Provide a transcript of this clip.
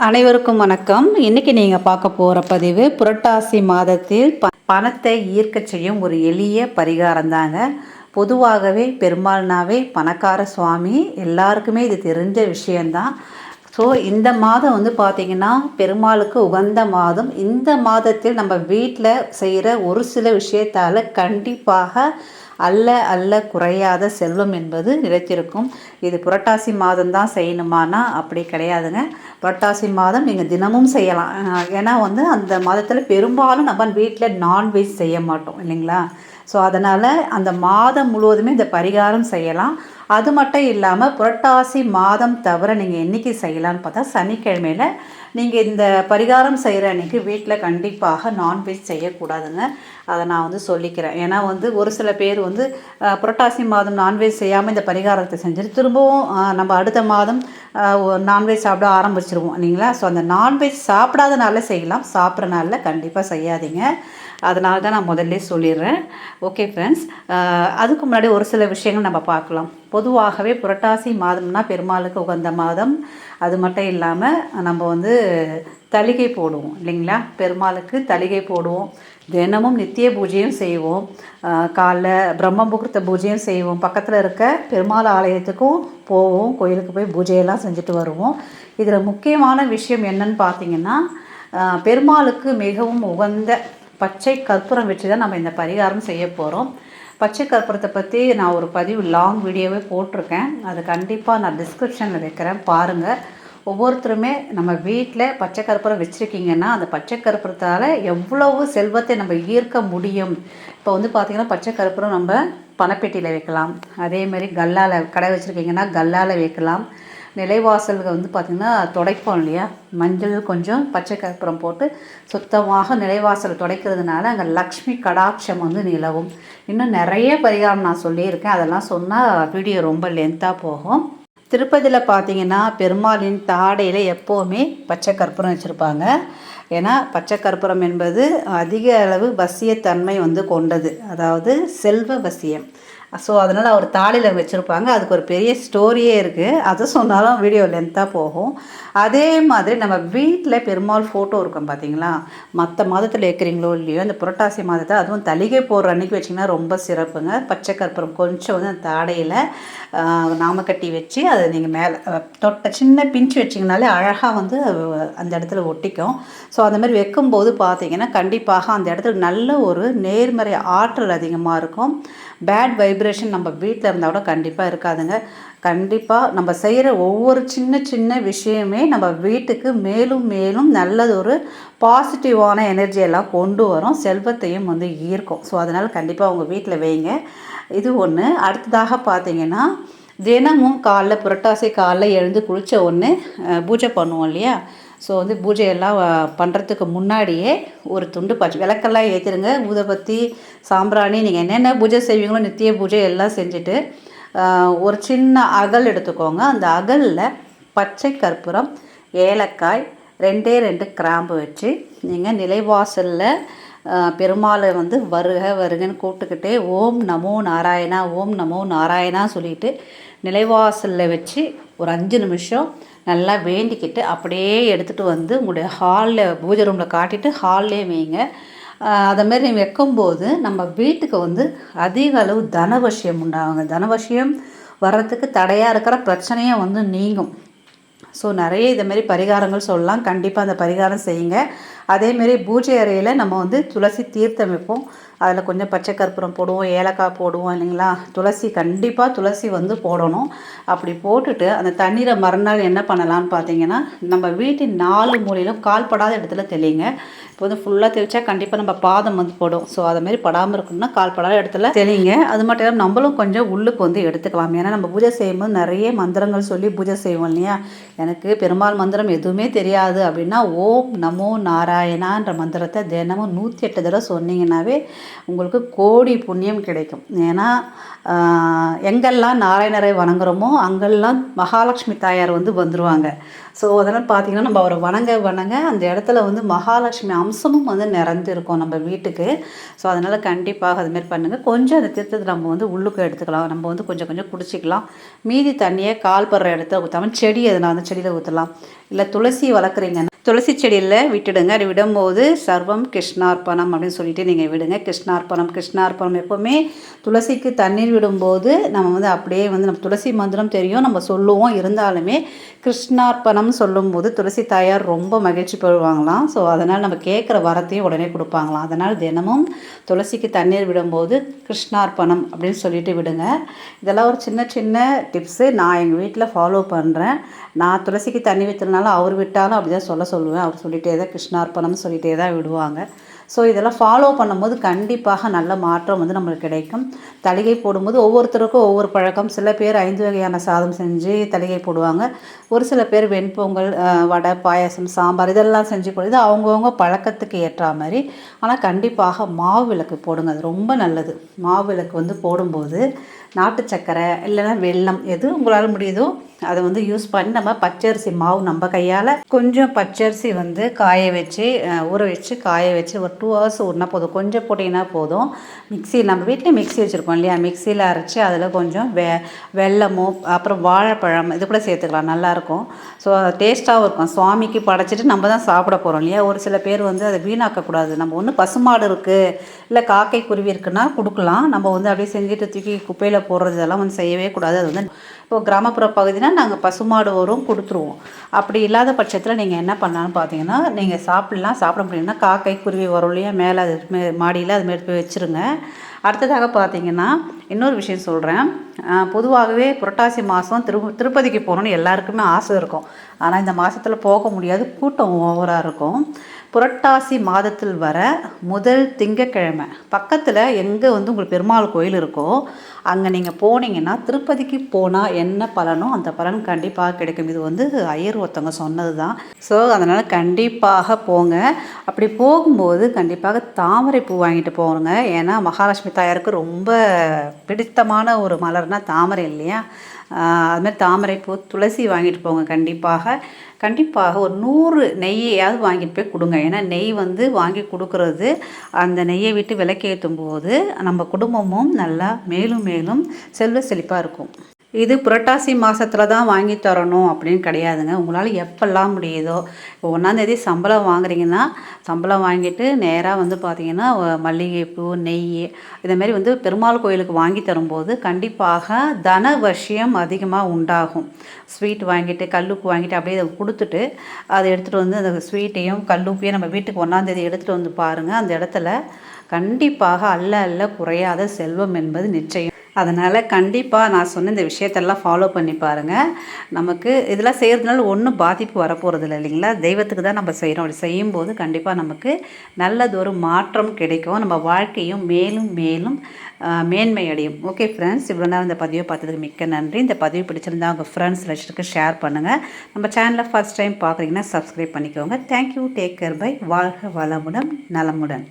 அனைவருக்கும் வணக்கம். இன்னைக்கு நீங்கள் பார்க்க போகிற பதிவு புரட்டாசி மாதத்தில் ப பணத்தை ஈர்க்க செய்யும் ஒரு எளிய பரிகாரம் தாங்க பொதுவாகவே பெருமாள்னாவே பணக்கார சுவாமி எல்லாருக்குமே இது தெரிஞ்ச விஷயந்தான் ஸோ இந்த மாதம் வந்து பார்த்திங்கன்னா பெருமாளுக்கு உகந்த மாதம். இந்த மாதத்தில் நம்ம வீட்டில் செய்கிற ஒரு சில விஷயத்தால் கண்டிப்பாக அல்ல அல்ல குறையாத செல்வம் என்பது நிலைத்திருக்கும். இது புரட்டாசி மாதம் தான் செய்யணுமானா? அப்படி கிடையாதுங்க. புரட்டாசி மாதம் நீங்கள் தினமும் செய்யலாம். ஏன்னா வந்து அந்த மாதத்தில் பெரும்பாலும் நம்ம வீட்டில் நான்வெஜ் செய்ய மாட்டோம் இல்லைங்களா? ஸோ அதனால் அந்த மாதம் முழுவதுமே இந்த பரிகாரம் செய்யலாம். அது மட்டும் இல்லாமல் புரட்டாசி மாதம் தவிர நீங்கள் என்றைக்கு செய்யலான்னு பார்த்தா சனிக்கிழமையில் நீங்கள் இந்த பரிகாரம் செய்கிற அன்றைக்கி வீட்டில் கண்டிப்பாக நான்வெஜ் செய்யக்கூடாதுங்க. அதை நான் வந்து சொல்லிக்கிறேன். ஏன்னா வந்து ஒரு சில பேர் வந்து புரட்டாசி மாதம் நான்வெஜ் செய்யாமல் இந்த பரிகாரத்தை செஞ்சுட்டு திரும்பவும் நம்ம அடுத்த மாதம் நான்வெஜ் சாப்பிட ஆரம்பிச்சிருவோம் இல்லைங்களா? ஸோ அந்த நான்வெஜ் சாப்பிடாத நாளில் செய்யலாம். சாப்பிட்ற நாளில் கண்டிப்பாக செய்யாதீங்க. அதனால தான் நான் முதல்ல சொல்லிடுறேன். ஓகே ஃப்ரெண்ட்ஸ் அதுக்கு முன்னாடி ஒரு சில விஷயங்கள் நம்ம பார்க்கலாம். பொதுவாகவே புரட்டாசி மாதம்னா பெருமாளுக்கு உகந்த மாதம். அது மட்டும் இல்லாமல் நம்ம வந்து தளிகை போடுவோம் இல்லைங்களா? பெருமாளுக்கு தளிகை போடுவோம். தினமும் நித்திய பூஜையும் செய்வோம். காலைல பிரம்ம முகூர்த்த பூஜையும் செய்வோம். பக்கத்தில் இருக்க பெருமாள் ஆலயத்துக்கும் போவோம். கோயிலுக்கு போய் பூஜையெல்லாம் செஞ்சுட்டு வருவோம். இதில் முக்கியமான விஷயம் என்னன்னு பார்த்தீங்கன்னா பெருமாளுக்கு மிகவும் உகந்த பச்சை கற்பூரம் வச்சு தான் நம்ம இந்த பரிகாரம் செய்ய போகிறோம் பச்சை கற்பூரத்தை பற்றி நான் ஒரு பதிவு லாங் வீடியோவே போட்டிருக்கேன். அது கண்டிப்பாக நான் டிஸ்கிரிப்ஷனில் வைக்கிறேன். பாருங்கள் ஒவ்வொருத்தருமே நம்ம வீட்டில் பச்சை கற்பூரம் வச்சுருக்கீங்கன்னா அந்த பச்சை கற்பூரத்தால் எவ்வளவு செல்வத்தை நம்ம ஈர்க்க முடியும்? இப்போ வந்து பார்த்திங்கன்னா பச்சை கற்பூரம் நம்ம பணப்பெட்டியில் வைக்கலாம். அதேமாரி கல்லால் கடை வச்சுருக்கீங்கன்னா கல்லால் வைக்கலாம். நிலைவாசல்கள் வந்து பார்த்திங்கன்னா துடைப்போம் இல்லையா? மஞ்சள் கொஞ்சம் பச்சை கற்பூரம் போட்டு சுத்தமாக நிலைவாசல் துடைக்கிறதுனால அங்கே லக்ஷ்மி கடாட்சம் வந்து நிலவும். இன்னும் நிறைய பரிகாரம் நான் சொல்லியிருக்கேன். அதெல்லாம் சொன்னால் வீடியோ ரொம்ப லென்த்தாக போகும். திருப்பதியில் பார்த்தீங்கன்னா பெருமாளின் தாடையில் எப்போவுமே பச்சை கற்பூரம் வச்சுருப்பாங்க. ஏன்னா பச்சை கற்பூரம் என்பது அதிக அளவு வசியத்தன்மை வந்து கொண்டது. அதாவது செல்வ வசியம். ஸோ அதனால் அவர் தாலியில் வச்சுருப்பாங்க. அதுக்கு ஒரு பெரிய ஸ்டோரியே இருக்குது அது சொன்னாலும் வீடியோ லென்த்தாக போகும். அதே மாதிரி நம்ம வீட்டில் பெருமாள் ஃபோட்டோ இருக்கும் பார்த்தீங்களா மற்ற மாதத்தில் வைக்கிறீங்களோ இல்லையோ அந்த புரட்டாசி மாதத்தை அதுவும் தலிகை போடுற அன்றைக்கி வச்சிங்கன்னா ரொம்ப சிறப்புங்க. பச்சை கற்பூரம் கொஞ்சம் வந்து அந்த தாடையில் நாமக்கட்டி வச்சு அதை நீங்கள் மேலே தொட்ட சின்ன பிஞ்சு வச்சிங்கனாலே அழகாக வந்து அந்த இடத்துல ஒட்டிக்கும். ஸோ அந்த மாதிரி வைக்கும்போது பார்த்தீங்கன்னா கண்டிப்பாக அந்த இடத்துல நல்ல ஒரு நேர்மறை ஆற்றல் அதிகமாக இருக்கும். பேட் வைப்ரேஷன் நம்ம வீட்டில் இருந்தால் கூட கண்டிப்பாக இருக்காதுங்க. கண்டிப்பாக நம்ம செய்கிற ஒவ்வொரு சின்ன சின்ன விஷயமே நம்ம வீட்டுக்கு மேலும் மேலும் நல்லதொரு பாசிட்டிவான எனர்ஜியெல்லாம் கொண்டு வரும். செல்வத்தையும் வந்து ஈர்க்கும். ஸோ அதனால் கண்டிப்பாக உங்கள் வீட்டில் வைங்க. இது ஒன்று அடுத்ததாக பார்த்தீங்கன்னா தினமும் காலைல புரட்டாசி காலைல எழுந்து குளித்த ஒன்று பூஜை பண்ணுவோம் இல்லையா? ஸோ வந்து பூஜையெல்லாம் பண்ணுறதுக்கு முன்னாடியே ஒரு துண்டு பச்சை விளக்கெல்லாம் ஏற்றிடுங்க ஊதபத்தி சாம்பிராணி நீங்கள் என்னென்ன பூஜை செய்வீங்களோ நித்திய பூஜை எல்லாம் செஞ்சுட்டு ஒரு சின்ன அகல் எடுத்துக்கோங்க. அந்த அகலில் பச்சை கற்பூரம் ஏலக்காய் ரெண்டே ரெண்டு கிராம்பு வச்சு நீங்கள் நிலைவாசலில் பெருமாளை வந்து வருக வருகன்னு கூப்பிட்டுக்கிட்டே ஓம் நமோ நாராயணா ஓம் நமோ நாராயணா சொல்லிட்டு நிலைவாசலில் வச்சு ஒரு அஞ்சு நிமிஷம் நல்லா வேண்டிக்கிட்டு அப்படியே எடுத்துகிட்டு வந்து உங்களுடைய ஹாலில் பூஜை ரூமில் காட்டிட்டு ஹால்லே வைங்க. அதைமாரி அதை மாதிரி வைக்கும்போது நம்ம வீட்டுக்கு வந்து அதிக அளவு தனவசியம் உண்டாகுங்க. தனவசியம் வர்றதுக்கு தடையாக இருக்கிற பிரச்சனையும் வந்து நீங்கும். ஸோ நிறைய இது பரிகாரங்கள் சொல்லலாம். கண்டிப்பாக அந்த பரிகாரம் செய்யுங்க. அதேமாரி பூஜை அறையில் நம்ம வந்து துளசி தீர்த்தம் வைப்போம். அதில் கொஞ்சம் பச்சை கற்பூரம் போடுவோம் ஏலக்காய் போடுவோம் இல்லைங்களா? துளசி கண்டிப்பாக துளசி வந்து போடணும். அப்படி போட்டுட்டு அந்த தண்ணீரை மறுநாள் என்ன பண்ணலாம்னு பார்த்தீங்கன்னா நம்ம வீட்டின் நாலு மூலையிலும் கால்படாத இடத்துல தெளிங்க. இப்போ வந்து ஃபுல்லாக தெளிச்சா கண்டிப்பாக நம்ம பாதம் வந்து போடும். ஸோ அதை மாதிரி படாமல் இருக்கணும்னா கால் படாத இடத்துல தெளிங்க. அது மட்டும் இல்லாமல் நம்மளும் கொஞ்சம் உள்ளுக்கு வந்து எடுத்துக்கலாம். ஏன்னா நம்ம பூஜை செய்யும்போது நிறைய மந்திரங்கள் சொல்லி பூஜை செய்வோம் இல்லையா? எனக்கு பெருமாள் மந்திரம் எதுவுமே தெரியாது அப்படின்னா ஓம் நமோ நாராயணான்ற மந்திரத்தை தினமும் நூற்றி எட்டு தடவை சொன்னீங்கன்னாவே உங்களுக்கு கோடி புண்ணியம் கிடைக்கும். ஏன்னா எங்கெல்லாம் நாராயணரை வணங்குறோமோ அங்கெல்லாம் மகாலட்சுமி தாயார் வந்து வந்துடுவாங்க ஸோ அதனால் பார்த்தீங்கன்னா நம்ம அவரை வணங்க வணங்க அந்த இடத்துல வந்து மகாலட்சுமி அம்சமும் வந்து நிறைஞ்சிருக்கும் நம்ம வீட்டுக்கு. ஸோ அதனால் கண்டிப்பாக அதுமாரி பண்ணுங்கள் கொஞ்சம் அந்த தீர்த்தத்தை நம்ம வந்து உள்ளுக்கு எடுத்துக்கலாம். நம்ம வந்து கொஞ்சம் கொஞ்சம் குடிச்சிக்கலாம். மீதி தண்ணியை கால் படுற இடத்துல ஊற்றாமல் செடி எதுனா அந்த செடியில் ஊற்றலாம் இல்லை துளசி வளர்க்குறீங்கன்னா துளசி செடியில் விட்டுடுங்க. அது விடும்போது சர்வம் கிருஷ்ணார்ப்பணம் அப்படின்னு சொல்லிட்டு நீங்கள் விடுங்க. கிருஷ்ணார்ப்பணம் கிருஷ்ணார்ப்பணம் எப்போவுமே துளசிக்கு தண்ணீர் விடும்போது நம்ம வந்து அப்படியே வந்து நம்ம துளசி மந்திரம் தெரியும். நம்ம சொல்லுவோம். இருந்தாலுமே கிருஷ்ணார்ப்பணம் சொல்லும்போது துளசி தாயார் ரொம்ப மகிழ்ச்சி பெறுவாங்களாம். ஸோ அதனால் நம்ம கேட்குற வரத்தையும் உடனே கொடுப்பாங்களாம். அதனால் தினமும் துளசிக்கு தண்ணீர் விடும்போது கிருஷ்ணார்ப்பணம் அப்படின்னு சொல்லிட்டு விடுங்க. இதெல்லாம் ஒரு சின்ன சின்ன டிப்ஸு நான் எங்கள் வீட்டில் ஃபாலோ பண்ணுறேன் நான் துளசிக்கு தண்ணி விற்றுனாலும் அவர் விட்டாலும் அப்படி தான் சொல்ல சொல்லுவேன். அவர் சொல்லிட்டே தான் கிருஷ்ணார்ப்பணம்னு சொல்லிட்டே தான் விடுவாங்க. ஸோ இதெல்லாம் ஃபாலோ பண்ணும்போது கண்டிப்பாக நல்ல மாற்றம் வந்து நம்மளுக்கு கிடைக்கும். தளிகை போடும்போது ஒவ்வொருத்தருக்கும் ஒவ்வொரு பழக்கம். சில பேர் ஐந்து வகையான சாதம் செஞ்சு தலிகை போடுவாங்க. ஒரு சில பேர் வெண்பொங்கல் வடை பாயாசம் சாம்பார் இதெல்லாம் செஞ்சு போடுது அவங்கவுங்க பழக்கத்துக்கு ஏற்ற மாதிரி. ஆனால் கண்டிப்பாக மாவு விளக்கு போடுங்க. அது ரொம்ப நல்லது. மாவு விளக்கு வந்து போடும்போது நாட்டு சக்கரை இல்லைன்னா வெல்லம் எது உங்களால் முடியுதோ அதை வந்து யூஸ் பண்ணி நம்ம பச்சரிசி மாவு நம்ம கையால் கொஞ்சம் பச்சரிசி வந்து காய வச்சு ஊற வச்சு காய வச்சு ஒரு டூ ஹவர்ஸ் ஊறினா போதும். கொஞ்சம் போட்டிங்கன்னா போதும். மிக்ஸி நம்ம வீட்டில் மிக்ஸி வச்சுருக்கோம் இல்லையா? மிக்சியில் அரைச்சி அதில் கொஞ்சம் வெ வெல்லமோ அப்புறம் வாழைப்பழம் இது கூட சேர்த்துக்கலாம். நல்லாயிருக்கும். ஸோ டேஸ்ட்டாகவும் இருக்கும். சுவாமிக்கு படைச்சிட்டு நம்ம தான் சாப்பிட போகிறோம் இல்லையா? ஒரு சில பேர் வந்து அதை வீணாக்கக்கூடாது. நம்ம ஒன்று பசுமாடு இருக்குது இல்லை காக்கை குருவி இருக்குன்னா கொடுக்கலாம். நம்ம வந்து அப்படியே செஞ்சுட்டு தூக்கி குப்பையில் போடுறது இதெல்லாம் வந்து செய்யவே கூடாது. அது வந்து இப்போ கிராமப்புற பகுதினா நாங்கள் பசுமாடு வரும் கொடுத்துருவோம். அப்படி இல்லாத பட்சத்தில் நீங்கள் என்ன பண்ணலான்னு பார்த்தீங்கன்னா நீங்கள் சாப்பிட்லாம் சாப்பிட முடியும்னா காக்கை குருவி வரும் இல்லையா மேலே அது மே மாடியில் அது மாரி போய் வச்சுருங்க. அடுத்ததாக பார்த்தீங்கன்னா இன்னொரு விஷயம் சொல்கிறேன் பொதுவாகவே புரட்டாசி மாதம் திரு திருப்பதிக்கு போகணுன்னு எல்லாருக்குமே ஆசை இருக்கும். ஆனால் இந்த மாதத்தில் போக முடியாது கூட்டம் ஓவராக இருக்கும். புரட்டாசி மாதத்தில் வர முதல் திங்கக்கிழமை. பக்கத்தில் எங்கே வந்து உங்களுக்கு பெருமாள் கோயில் இருக்கோ அங்கே நீங்கள் போனீங்கன்னா திருப்பதிக்கு போனால் என்ன பலனோ அந்த பலன் கண்டிப்பாக கிடைக்கும். இது வந்து ஐயர் ஒருத்தவங்க சொன்னது தான் ஸோ அதனால் கண்டிப்பாக போங்க. அப்படி போகும்போது கண்டிப்பாக தாமரை பூ வாங்கிட்டு போங்க. ஏன்னா மகாலட்சுமி தாயாருக்கு ரொம்ப பிடித்தமான ஒரு மலர்னால் தாமரை இல்லையா? அதுமாதிரி தாமரைப்பூ துளசி வாங்கிட்டு போங்க கண்டிப்பாக. கண்டிப்பாக ஒரு நூறு நெய்யையாவது வாங்கிட்டு போய் கொடுங்க. ஏன்னா நெய் வந்து வாங்கி கொடுக்கறது அந்த நெய்யை விட்டு விளக்கேற்றும் போது நம்ம குடும்பமும் நல்லா மேலும் மேலும் செல்வ செழிப்பாக இருக்கும். இது புரட்டாசி மாதத்தில் தான் வாங்கி தரணும் அப்படின்னு கிடையாதுங்க. உங்களால் எப்பெல்லாம் முடியுதோ இப்போ ஒன்றாந்தேதி சம்பளம் வாங்குறீங்கன்னா சம்பளம் வாங்கிட்டு நேராக வந்து பார்த்தீங்கன்னா மல்லிகைப்பூ நெய் இதமாரி வந்து பெருமாள் கோயிலுக்கு வாங்கி தரும்போது கண்டிப்பாக தன வசியம் அதிகமாக உண்டாகும். ஸ்வீட் வாங்கிட்டு கல்லுப்பு வாங்கிட்டு அப்படியே அதை கொடுத்துட்டு அதை எடுத்துகிட்டு வந்து அந்த ஸ்வீட்டையும் கல்லுப்பையும் நம்ம வீட்டுக்கு ஒன்றாந்தேதி எடுத்துகிட்டு வந்து பாருங்கள் அந்த இடத்துல கண்டிப்பாக அல்ல அல்ல குறையாத செல்வம் என்பது நிச்சயம். அதனால் கண்டிப்பாக நான் சொன்ன இந்த விஷயத்தெல்லாம் ஃபாலோ பண்ணி பாருங்கள் நமக்கு இதெல்லாம் செய்கிறதுனால ஒன்றும் பாதிப்பு வரப்போகிறது இல்லை இல்லைங்களா? தெய்வத்துக்கு தான் நம்ம செய்கிறோம் அப்படி செய்யும்போது கண்டிப்பாக நமக்கு நல்லதொரு மாற்றம் கிடைக்கும். நம்ம வாழ்க்கையும் மேலும் மேலும் மேன்மை அடையும் ஓகே ஃப்ரெண்ட்ஸ் இவ்வளோ நேரம் இந்த பதிவை பார்த்ததுக்கு மிக்க நன்றி. இந்த பதிவு பிடிச்சிருந்தா உங்கள் ஃப்ரெண்ட்ஸ் லட்சத்துக்கு ஷேர் பண்ணுங்கள் நம்ம சேனலை ஃபஸ்ட் டைம் பார்க்குறீங்கன்னா சப்ஸ்கிரைப் பண்ணிக்கோங்க. Thank you take care bye வாழ்க வளமுடன் நலமுடன்.